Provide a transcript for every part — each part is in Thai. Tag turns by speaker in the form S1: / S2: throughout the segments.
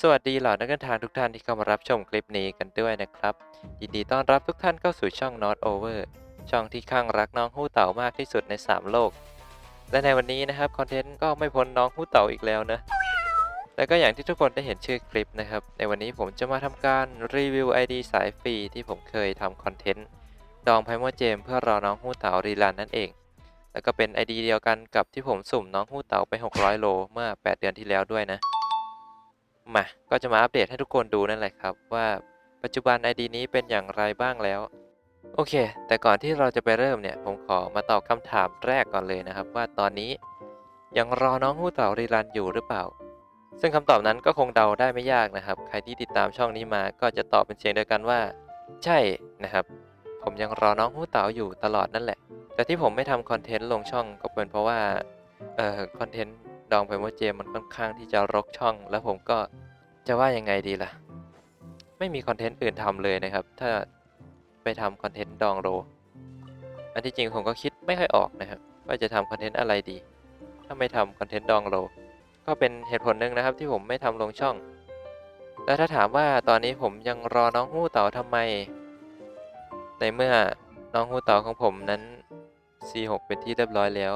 S1: สวัสดีเหล่านักเดินทางทุกท่านที่เข้ามารับชมคลิปนี้กันด้วยนะครับ ยินดีต้อนรับทุกท่านเข้าสู่ช่อง Not Over ช่องที่ข้างรักน้องฮู้เต่ามากที่สุดใน 3 โลก และในวันนี้นะครับคอนเทนต์ก็ไม่พ้นน้องฮู้เต่าอีกแล้วนะและก็อย่างที่ทุกคนได้เห็นชื่อคลิปนะครับ ในวันนี้ผมจะมาทำการรีวิว ID สายฟรีที่ผมเคยทำคอนเทนต์ดองไพโมเจมเพื่อรอน้องฮู้เต่ารีลันนั่นเอง แล้วก็เป็น ID เดียวกันกับที่ผมสุ่มน้องฮู้เต่าไป 600 โลเมื่อ 8 เดือนที่แล้วด้วยนะ มา ก็จะมาอัปเดตให้ทุกคนดูนั่นแหละครับ ว่าปัจจุบัน ID นี้เป็นอย่างไรบ้างแล้ว โอเค แต่ก่อนที่เราจะไปเริ่มเนี่ย ผมขอมาตอบคำถามแรกก่อนเลยนะครับ ว่าตอนนี้ยังรอน้องฮู้เต่ารีรันอยู่หรือเปล่า ซึ่งคำตอบนั้นก็คงเดาได้ไม่ยากนะครับ ใครที่ติดตามช่องนี้มาก็จะตอบเป็นเสียงเดียวกันว่า ใช่นะครับ ผมยังรอน้องฮู้เต่าอยู่ตลอดนั่นแหละ แต่ที่ผมไม่ทำคอนเทนต์ลงช่องก็เป็นเพราะว่าเอ่อคอนเทนต์ ดองไพโมเจมมันค่อนข้างที่จะรกช่อง แล้วผมก็จะว่ายังไงดีล่ะ ไม่มีคอนเทนต์อื่นทำเลยนะครับ ถ้าไปทำคอนเทนต์ดองโร อันที่จริงผมก็คิดไม่ค่อยออกนะครับ ว่าจะทำคอนเทนต์อะไรดี ถ้าไม่ทำคอนเทนต์ดองโร ก็เป็นเหตุผลหนึ่งนะครับที่ผมไม่ทำลงช่อง แล้วถ้าถามว่าตอนนี้ผมยังรอน้องฮู้เต่าทำไม ในเมื่อน้องฮู้เต่าของผมนั้น C6 เป็นที่เรียบร้อยแล้ว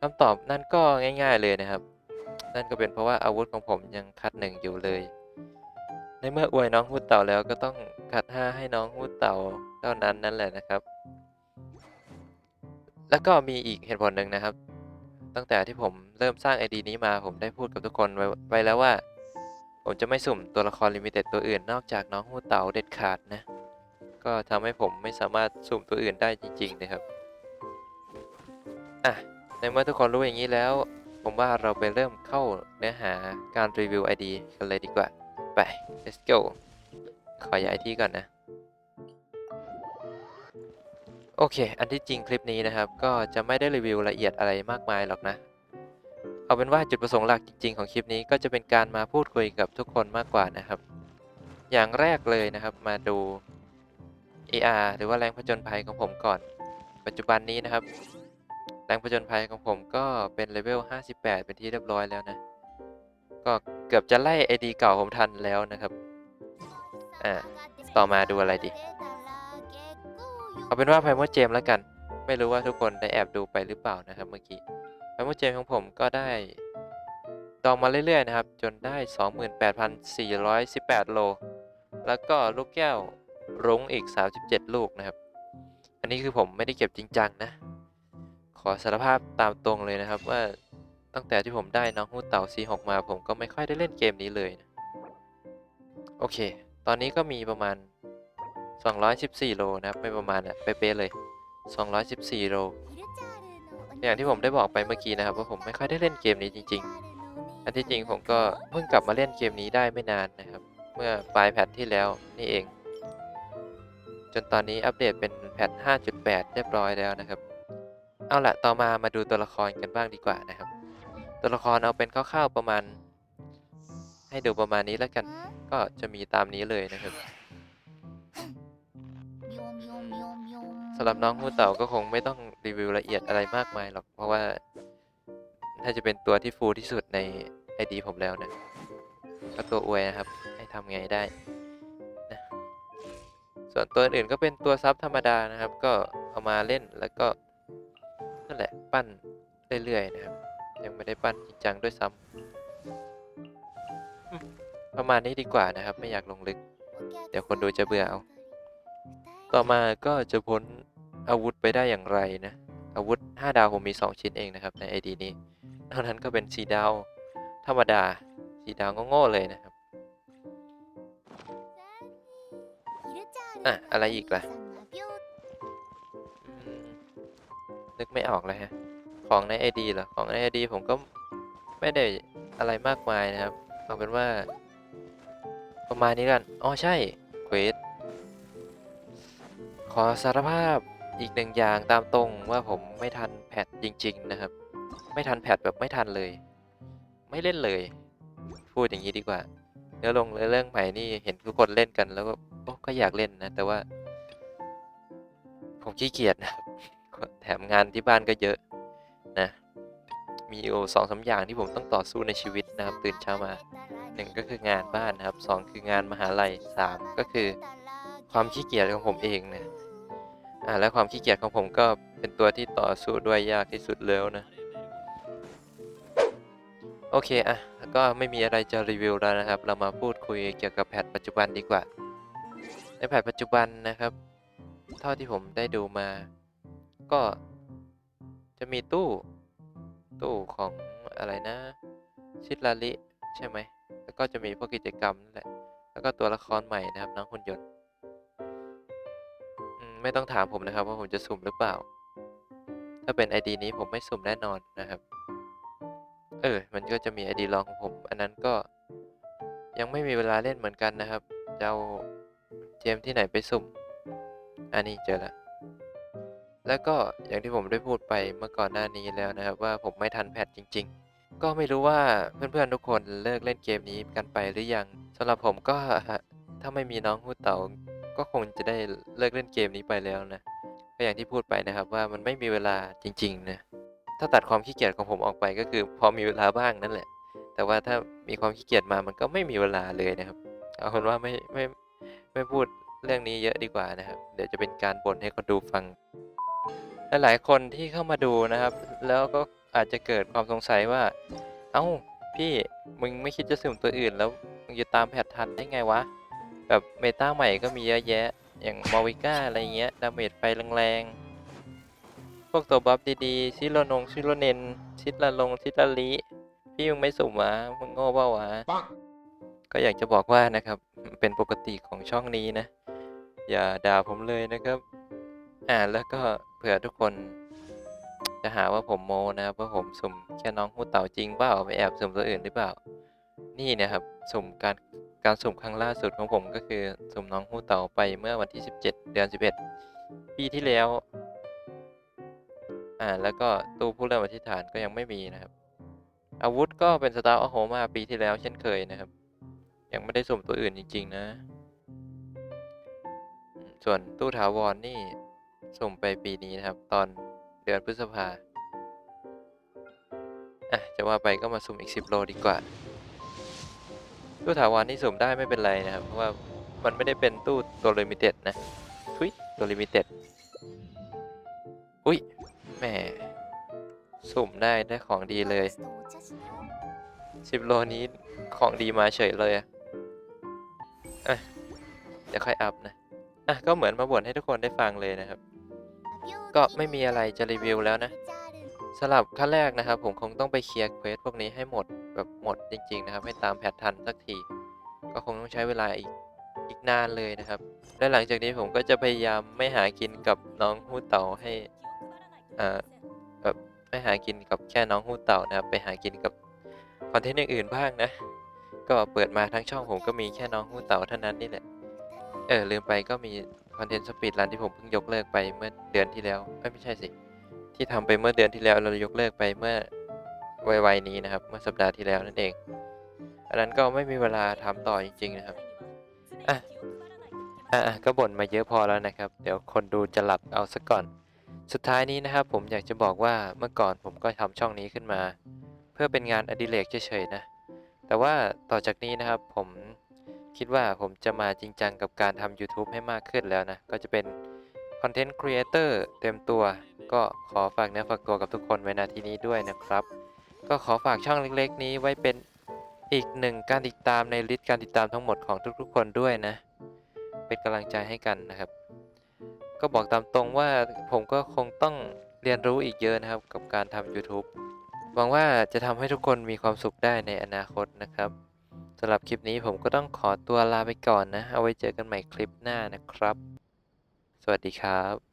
S1: คำตอบนั่นก็ง่าย ๆเลยนะครับ นั่นก็เป็นเพราะว่าอาวุธของผมยังคัดหนึ่งอยู่เลย ในเมื่ออวยน้องฮู้เต่าแล้วก็ต้องคัดห้าให้น้องฮู้เต่าเท่านั้นนั่นแหละนะครับ แล้วก็มีอีกเหตุผลหนึ่งนะครับ ตั้งแต่ที่ผมเริ่มสร้าง ID นี้มาผมได้พูดกับทุกคนไว้ไวแล้วว่า ผมจะไม่สุ่มตัวละครลิมิเต็ดตัวอื่นนอกจากน้องฮู้เต่าเด็ดขาดนะ ก็ทำให้ผมไม่สามารถสุ่มตัวอื่นได้จริงๆนะครับ อะ ในเมื่อทุกคนรู้อย่างนี้แล้ว ผมว่าเราไปเริ่มเข้าเนื้อหาการรีวิว ID กันเลยดีกว่า ไป let's go ขอย้ายที่ก่อนนะ โอเค อันที่จริงคลิปนี้นะครับ ก็จะไม่ได้รีวิวละเอียดอะไรมากมายหรอกนะ เอาเป็นว่าจุดประสงค์หลักจริง ๆ ของคลิปนี้ก็จะเป็นการมาพูดคุยกับทุกคนมากกว่านะครับ อย่างแรกเลยนะครับมาดู AR หรือว่าแรงผจญภัยของผมก่อน ปัจจุบันนี้นะครับ แรงผจญภัยของผมก็เป็นเลเวล 58 เป็นที่เรียบร้อยแล้วนะ ก็เกือบจะไล่ ID เก่าผมทันแล้วนะครับ อ่า ต่อมาดูอะไรดี เอาเป็นว่าไพโมเจมแล้วกัน ไม่รู้ว่าทุกคนได้แอบดูไปหรือเปล่านะครับเมื่อกี้ไพโมเจมของผมก็ได้ ดองมาเรื่อยๆนะครับ จนได้ 28,418 โล แล้วก็ลูกแก้วรุ้งอีก 37 ลูกนะครับ อันนี้คือผมไม่ได้เก็บจริงจังนะ อสารภาพตามตรงเลยนะครับว่าตั้งแต่ที่ผมได้น้องฮู้เต่า C6 มาผมก็ไม่ค่อยได้เล่นเกมนี้เลยนะโอเค ตอนนี้ก็มีประมาณ 214 โลนะครับ ไม่ประมาณอะเป๊ะเลย 214 โล อย่างที่ผมได้บอกไปเมื่อกี้นะครับว่าผมไม่ค่อยได้เล่นเกมนี้จริง ๆ อันที่จริงผมก็เพิ่งกลับมาเล่นเกมนี้ได้ไม่นานนะครับ เมื่อปลายแพทที่แล้วนี่เอง จนตอนนี้อัปเดตเป็นแพท5.8 เรียบร้อยแล้วนะครับ เอาละต่อมามาดูตัวละครกันบ้างดีกว่านะครับ ตัวละครเอาเป็นคร่าวๆประมาณ ให้ดูประมาณนี้แล้วกัน ก็จะมีตามนี้เลยนะครับสำหรับน้องฮูเต่าก็คงไม่ต้องรีวิวละเอียดอะไรมากมายหรอก เพราะว่าน่าจะเป็นตัวที่ฟูลที่สุดใน ID ผมแล้วนะก็ตัวอวยนะครับ ให้ทำไงได้นะส่วนตัวอื่นก็เป็นตัวซับธรรมดานะครับ ก็เอามาเล่นแล้วก็ นั่นแหละปั้นเรื่อยๆนะครับ ยังไม่ได้ปั้นจริงจังด้วยซ้ำประมาณนี้ดีกว่านะครับ ไม่อยากลงลึก เดี๋ยวคนดูจะเบื่อเอา ต่อมาก็จะพ้นอาวุธไปได้อย่างไรนะ อาวุธ 5 ดาวผมมี 2 ชิ้นเองนะครับใน ID นี้นอกนั้นก็เป็น4ดาวธรรมดา4ดาวโง่ๆเลยนะครับ อะ อะไรอีกล่ะ นึกไม่ออกเลยฮะ ของใน ID เหรอ ของใน ID ผมก็ไม่ได้อะไรมากมายนะครับ เอาเป็นว่า ประมาณนี้กัน อ๋อใช่ เควส ขอสารภาพอีกหนึ่งอย่างตามตรงว่าผมไม่ทันแพทจริง ๆ นะครับ ไม่ทันแพทแบบไม่ทันเลย ไม่เล่นเลย พูดอย่างนี้ดีกว่าเนื้อลงเรื่องใหม่นี่เห็นทุกคนเล่นกันแล้วก็โอ้ก็อยากเล่นนะ แต่ว่า ผมขี้เกียจนะครับ แถมงานที่บ้านก็เยอะนะมีอยู่สองสาอย่างที่ผมต้องต่อสู้ในชีวิตนะครับตื่นเช้ามาหนึ่งก็คืองานบ้านนะครับสองคืองานมหาลัยสามก็คือความขี้เกียจของผมเองนะอ่าและความขี้เกียจของผมก็เป็นตัวที่ต่อสู้ด้วยยากที่สุดแล้วนะโอเคอะแล้วก็ไม่มีอะไรจะรีวิวแล้วนะครับ เรามาพูดคุยเกี่ยวกับแพทปัจจุบันดีกว่า ในแพทปัจจุบันนะครับ เท่าที่ผมได้ดูมา ก็จะมีตู้ ตู้ของอะไรนะ ชิดลาลิ ใช่ไหม แล้วก็จะมีพวกกิจกรรมนั่นแหละ แล้วก็ตัวละครใหม่นะครับน้องหุ่นยนต์ไม่ต้องถามผมนะครับว่าผมจะสุ่มหรือเปล่า ถ้าเป็น ID นี้ผมไม่สุ่มแน่นอนนะครับ เออ มันก็จะมี ID รองของผม อันนั้นก็ยังไม่มีเวลาเล่นเหมือนกันนะครับจะเอาเกมที่ไหนไปสุ่ม อันนี้เจอแล้ว แล้วก็อย่างที่ผมได้พูดไปเมื่อก่อนหน้านี้แล้วนะครับ ว่าผมไม่ทันแพทจริง ๆ ก็ไม่รู้ว่าเพื่อนๆทุกคนเลิกเล่นเกมนี้กันไปหรือยังสำหรับผมก็ถ้าไม่มีน้องฮูเต๋าก็คงจะได้เลิกเล่นเกมนี้ไปแล้วนะก็อย่างที่พูดไปนะครับว่ามันไม่มีเวลาจริงๆนะถ้าตัดความขี้เกียจของผมออกไปก็คือพอมีเวลาบ้างนั่นแหละ แต่ว่าถ้ามีความขี้เกียจมามันก็ไม่มีเวลาเลยนะครับเอาคนว่าไม่ไม่ไม่พูดเรื่องนี้เยอะดีกว่านะครับ เดี๋ยวจะเป็นการบ่นให้คนดูฟัง หลายๆคนที่เข้ามาดูนะครับ แล้วก็อาจจะเกิดความสงสัยว่า เอ้าพี่มึงไม่คิดจะสุ่มตัวอื่น แล้วมึงจะตามแพททันได้ไงวะ แบบเมตาใหม่ก็มีเยอะแยะ อย่างมอวิก้าอะไรเงี้ย ดาเมจไฟแรงๆ พวกตัวบัฟดีๆ ซิโลนง ซิโลเนน ซิลาลง ซิลาลีพี่มึงไม่สุ่มวะ มึงโง่เปล่าวะ ก็อยากจะบอกว่านะครับ เป็นปกติของช่องนี้นะ อย่าด่าผมเลยนะครับ อ่าแล้วก็เผื่อทุกคนจะหาว่าผมโมนะครับว่าผมสุ่มแค่น้องหูเต่าจริงเปล่าไปแอบสุ่มตัวอื่นหรือเปล่า นี่นะครับสุ่มการการสุ่มครั้งล่าสุดของผมก็คือสุ่มน้องหูเต่าไปเมื่อวันที่ 17 เดือน 11 ปีที่แล้ว อ่าแล้วก็ตู้ผู้เริ่มอธิษฐานก็ยังไม่มีนะครับ อาวุธก็เป็นสตาร์อโฮมาปีที่แล้วเช่นเคยนะครับ ยังไม่ได้สุ่มตัวอื่นจริง ๆ นะ ส่วนตู้ถาวรนี่ สุ่มไปปีนี้นะครับ ตอนเดือนพฤษภาอะจะว่าไปก็มาสุ่มอีก 10 โลดีกว่า ตู้ถาวรนี่สุ่มได้ไม่เป็นไรนะครับ เพราะว่ามันไม่ได้เป็นตู้ตัวลิมิเต็ดนะทุยตัวลิมิเต็ดอุ้ยแหมสุ่มได้ได้ของดีเลย 10 โลนี้ของดีมาเฉยเลยอะอะเดี๋ยวค่อยอัพนะอะก็เหมือนมาบ่นให้ทุกคนได้ฟังเลยนะครับ
S2: ก็ไม่มีอะไรจะรีวิวแล้วนะ
S1: สำหรับขั้นแรกนะครับ ผมคงต้องไปเคลียร์เควสพวกนี้ให้หมดแบบหมดจริง ๆ นะครับ ให้ตามแพททันสักที ก็คงต้องใช้เวลาอีกอีกนานเลยนะครับ และหลังจากนี้ผมก็จะพยายามไม่หากินกับน้องฮูเต่าให้อ่าแบบไม่หากินกับแค่น้องฮูเต่านะครับไปหากินกับคอนเทนต์อื่นๆบ้างนะ ก็เปิดมาทั้งช่องผมก็มีแค่น้องฮูเต่าเท่านั้นนี่แหละเออลืมไปก็มี คอนเทนต์สปีดรันที่ผมเพิ่งยกเลิกไปเมื่อเดือนที่แล้วไม่ใช่สิ ที่ทำไปเมื่อเดือนที่แล้วเรายกเลิกไปเมื่อวัยๆนี้นะครับ เมื่อสัปดาห์ที่แล้วนั่นเอง อันนั้นก็ไม่มีเวลาทำต่อจริง ๆ นะครับอะอะอะก็บ่นมาเยอะพอแล้วนะครับ เดี๋ยวคนดูจะหลับเอาซะก่อน สุดท้ายนี้นะครับ ผมอยากจะบอกว่าเมื่อก่อนผมก็ทำช่องนี้ขึ้นมา เพื่อเป็นงานอดิเรกเฉยๆนะแต่ว่าต่อจากนี้นะครับผม คิดว่าผมจะมาจริงจังกับการทำ YouTube ให้มากขึ้นแล้วนะ ก็จะเป็นคอนเทนต์ครีเอเตอร์เต็มตัว ก็ขอฝากเนื้อฝากตัวกับทุกคนไว้นาทีนี้ด้วยนะครับ ก็ขอฝากช่องเล็กๆ นี้ไว้เป็นอีกหนึ่งการติดตามในลิสต์การติดตามทั้งหมดของทุกๆ คนด้วยนะ เป็นกำลังใจให้กันนะครับ ก็บอกตามตรงว่าผมก็คงต้องเรียนรู้อีกเยอะนะครับกับการทำ YouTube หวังว่าจะทำให้ทุกคนมีความสุขได้ในอนาคตนะครับ สำหรับคลิปนี้ผมก็ต้องขอตัวลาไปก่อนนะ เอาไว้เจอกันใหม่คลิปหน้านะครับ สวัสดีครับ